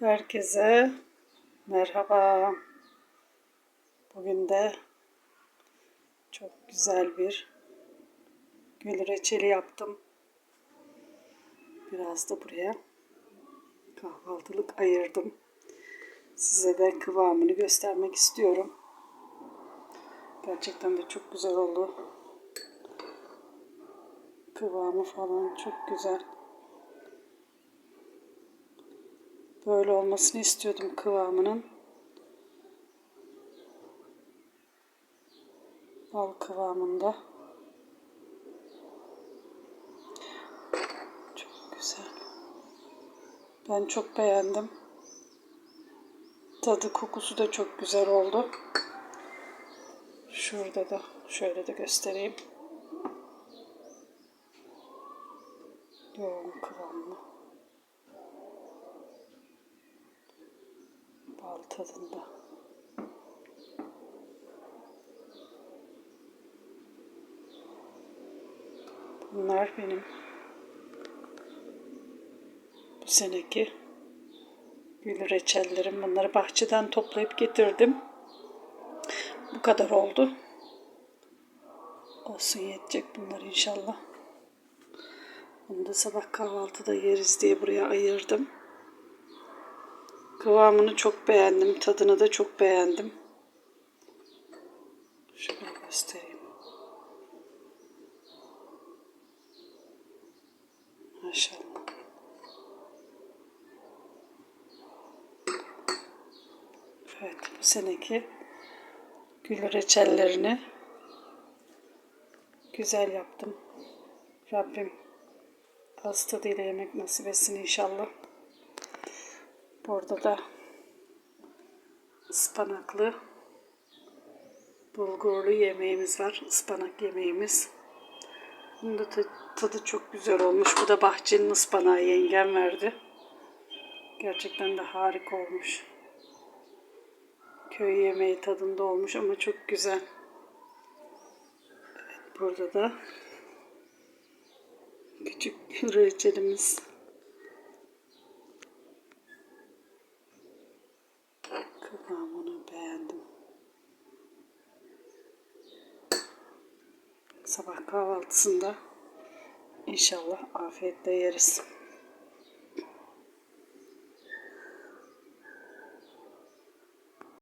Herkese merhaba. Bugün de çok güzel bir gül reçeli yaptım. Biraz da buraya kahvaltılık ayırdım. Size de kıvamını göstermek istiyorum. Gerçekten de çok güzel oldu. Kıvamı falan çok güzel. Böyle olmasını istiyordum kıvamının. Bal kıvamında. Çok güzel. Ben çok beğendim. Tadı kokusu da çok güzel oldu. Şurada da şöyle de göstereyim. Yoğun kıvamlı. Bal tadında. Bunlar benim bu seneki gül reçellerim. Bunları bahçeden toplayıp getirdim. Bu kadar oldu. Olsun yetecek bunlar inşallah. Bunu da sabah kahvaltıda yeriz diye buraya ayırdım. Kıvamını çok beğendim. Tadını da çok beğendim. Şöyle göstereyim. Maşallah. Evet bu seneki gül reçellerini güzel yaptım. Rabbim ağız tadıyla yemek nasip etsin inşallah. Burada da ıspanaklı bulgurlu yemeğimiz var. Ispanak yemeğimiz. Bunun da tadı çok güzel olmuş. Bu da bahçenin ıspanağı yengem verdi. Gerçekten de harika olmuş. Köy yemeği tadında olmuş ama çok güzel. Evet, burada da küçük reçelimiz. Kıvamını beğendim. Sabah kahvaltısında inşallah afiyetle yeriz.